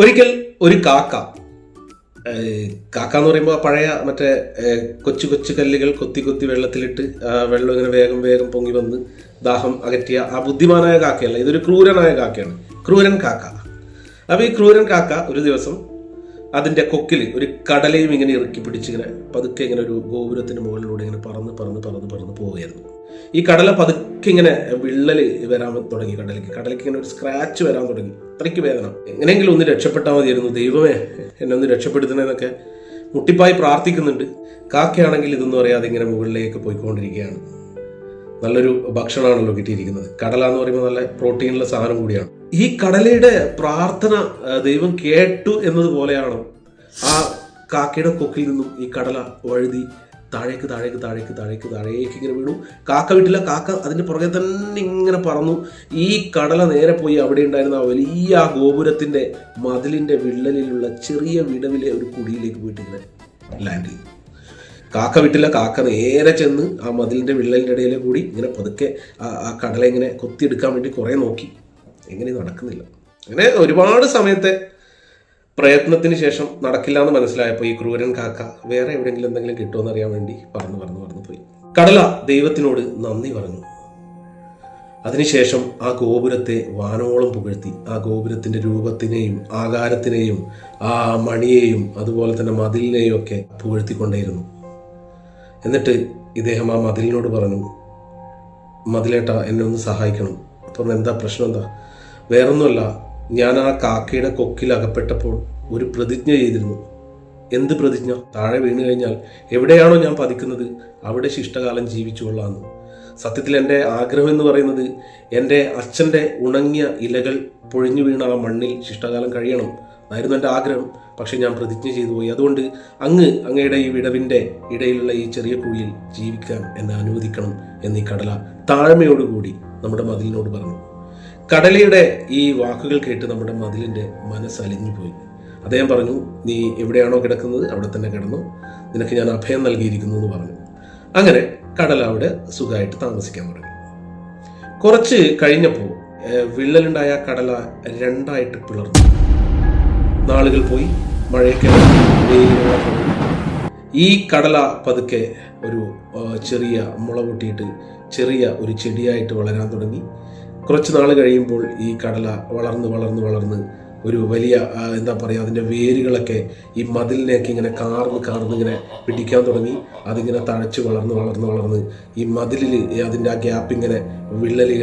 ഒരിക്കൽ ഒരു കാക്ക കാക്ക എന്ന് പറയുമ്പോൾ പഴയ മറ്റേ കൊച്ചു കൊച്ചു കല്ലുകൾ കൊത്തി കൊത്തി വെള്ളത്തിലിട്ട് വെള്ളം ഇങ്ങനെ വേഗം വേഗം പൊങ്ങി വന്ന് ദാഹം അകറ്റിയ ആ ബുദ്ധിമാനായ കാക്കയല്ല ഇതൊരു ക്രൂരനായ കാക്കയാണ് ക്രൂരൻ കാക്ക. അപ്പോൾ ഈ ക്രൂരൻ കാക്ക ഒരു ദിവസം അതിന്റെ കൊക്കിൽ ഒരു കടലയും ഇങ്ങനെ ഇറക്കി പിടിച്ച് ഇങ്ങനെ പതുക്കെ ഇങ്ങനെ ഒരു ഗോപുരത്തിന് മുകളിലൂടെ ഇങ്ങനെ പറന്ന് പറന്ന് പറന്ന് പറന്ന് പോവുകയായിരുന്നു. ഈ കടല പതുക്കെ ഇങ്ങനെ വിള്ളൽ വരാൻ തുടങ്ങി കടലയ്ക്ക് കടലയ്ക്ക് ഇങ്ങനെ ഒരു സ്ക്രാച്ച് വരാൻ തുടങ്ങി. അത്രയ്ക്ക് വേദന. എങ്ങനെയെങ്കിലും ഒന്ന് രക്ഷപ്പെട്ടാൽ മതിയായിരുന്നു. ദൈവമേ എന്നെ ഒന്ന് രക്ഷപ്പെടുത്തണമെന്നൊക്കെ മുട്ടിപ്പായി പ്രാർത്ഥിക്കുന്നുണ്ട്. കാക്കയാണെങ്കിൽ ഇതൊന്നും അറിയാതെ ഇങ്ങനെ മുകളിലേക്ക് പോയിക്കൊണ്ടിരിക്കുകയാണ്. നല്ലൊരു ഭക്ഷണമാണല്ലോ കിട്ടിയിരിക്കുന്നത്. കടല എന്ന് പറയുമ്പോൾ നല്ല പ്രോട്ടീനുള്ള സാധനം കൂടിയാണ്. ഈ കടലയുടെ പ്രാർത്ഥന ദൈവം കേട്ടു എന്നതുപോലെയാണ് ആ കാക്കയുടെ കൊക്കിൽ നിന്നും ഈ കടല വഴുതി താഴേക്ക് താഴേക്ക് താഴേക്ക് താഴേക്ക് താഴേക്ക് ഇങ്ങനെ വീണു. കാക്ക വിട്ടില്ല. കാക്ക അതിന്റെ പുറകെ തന്നെ ഇങ്ങനെ പറന്നു. ഈ കടല നേരെ പോയി അവിടെ ഉണ്ടായിരുന്ന ആ വലിയ ഗോപുരത്തിന്റെ മതിലിന്റെ വിള്ളലിലുള്ള ചെറിയ വിടവിലെ ഒരു കുടിയിലേക്ക് പോയിട്ട് ഇങ്ങനെ ലാൻഡ് ചെയ്തു. കാക്ക വിട്ടില്ല. കാക്ക നേരെ ചെന്ന് ആ മതിലിന്റെ വിള്ളലിന്റെ ഇടയിൽ കൂടി ഇങ്ങനെ പതുക്കെ ആ കടല ഇങ്ങനെ കൊത്തിയെടുക്കാൻ വേണ്ടി കുറേ നോക്കി. എങ്ങനെ നടക്കുന്നില്ല. അങ്ങനെ ഒരുപാട് സമയത്തെ പ്രയത്നത്തിന് ശേഷം നടക്കില്ല എന്ന് മനസ്സിലായപ്പോൾ ഈ ക്രൂരൻ കാക്ക വേറെ എവിടെയെങ്കിലും എന്തെങ്കിലും കിട്ടുമെന്ന് അറിയാൻ വേണ്ടി പറന്ന് പറന്ന് പറന്ന് പോയി. കടല ദൈവത്തിനോട് നന്ദി പറഞ്ഞു. അതിനുശേഷം ആ ഗോപുരത്തെ വാനോളം പുകഴ്ത്തി ആ ഗോപുരത്തിന്റെ രൂപത്തിനെയും ആകാരത്തിനെയും ആ മണിയെയും അതുപോലെ തന്നെ മതിലിനെയും ഒക്കെ പുകഴ്ത്തിക്കൊണ്ടേയിരുന്നു. എന്നിട്ട് ഇദ്ദേഹം ആ മതിലിനോട് പറഞ്ഞു മതിലേട്ട എന്നെ ഒന്ന് സഹായിക്കണം. അപ്പം എന്താ പ്രശ്നം എന്താ? വേറൊന്നുമല്ല ഞാൻ ആ കാക്കയുടെ കൊക്കിൽ അകപ്പെട്ടപ്പോൾ ഒരു പ്രതിജ്ഞ ചെയ്തിരുന്നു. എന്ത് പ്രതിജ്ഞ? താഴെ വീണു കഴിഞ്ഞാൽ എവിടെയാണോ ഞാൻ പതിക്കുന്നത്? അവിടെ ശിഷ്ടകാലം ജീവിച്ചു കൊള്ളാമെന്ന് സത്യത്തിൽ എന്റെ ആഗ്രഹം എന്ന് പറയുന്നത് എന്റെ അച്ഛന്റെ ഉണങ്ങിയ ഇലകൾ പൊഴിഞ്ഞു വീണ ആ മണ്ണിൽ ശിഷ്ടകാലം കഴിയണം അതായിരുന്നു എന്റെ ആഗ്രഹം. പക്ഷെ ഞാൻ പ്രതിജ്ഞ ചെയ്തു പോയി. അതുകൊണ്ട് അങ്ങ് അങ്ങയുടെ ഈ വിടവിന്റെ ഇടയിലുള്ള ഈ ചെറിയ കുഴിയിൽ ജീവിക്കാൻ എന്നെ അനുവദിക്കണം എന്നീ കടല താഴ്മയോടുകൂടി നമ്മുടെ മതിലിനോട് പറഞ്ഞു. കടലയുടെ ഈ വാക്കുകൾ കേട്ട് നമ്മുടെ മതിലിന്റെ മനസ്സലിഞ്ഞു പോയി. അദ്ദേഹം പറഞ്ഞു നീ എവിടെയാണോ കിടക്കുന്നത്? അവിടെ തന്നെ കിടന്നു. നിനക്ക് ഞാൻ അഭയം നൽകിയിരിക്കുന്നു എന്ന് പറഞ്ഞു. അങ്ങനെ കടൽ അവിടെ സുഖമായിട്ട് താമസിക്കാൻ തുടങ്ങി. കുറച്ച് കഴിഞ്ഞപ്പോൾ വിള്ളലുണ്ടായ കടല രണ്ടായിട്ട് പിളർന്നു. നാളുകൾ പോയി മഴയൊക്കെ. ഈ കടല പതുക്കെ ഒരു ചെറിയ മുള പൊട്ടിയിട്ട് ചെറിയ ഒരു ചെടിയായിട്ട് വളരാൻ തുടങ്ങി. കുറച്ച് നാൾ കഴിയുമ്പോൾ ഈ കടല വളർന്ന് വളർന്ന് വളർന്ന് ഒരു വലിയ എന്താ പറയുക അതിന്റെ വേരുകളൊക്കെ ഈ മതിലിനെയൊക്കെ ഇങ്ങനെ കാർന്ന് കാർന്ന് ഇങ്ങനെ പിടിക്കാൻ തുടങ്ങി. അതിങ്ങനെ തഴച്ച് വളർന്ന് വളർന്ന് വളർന്ന് ഈ മതിലിൽ അതിന്റെ ആ ഗ്യാപ്പ് ഇങ്ങനെ വിള്ളലുകൾ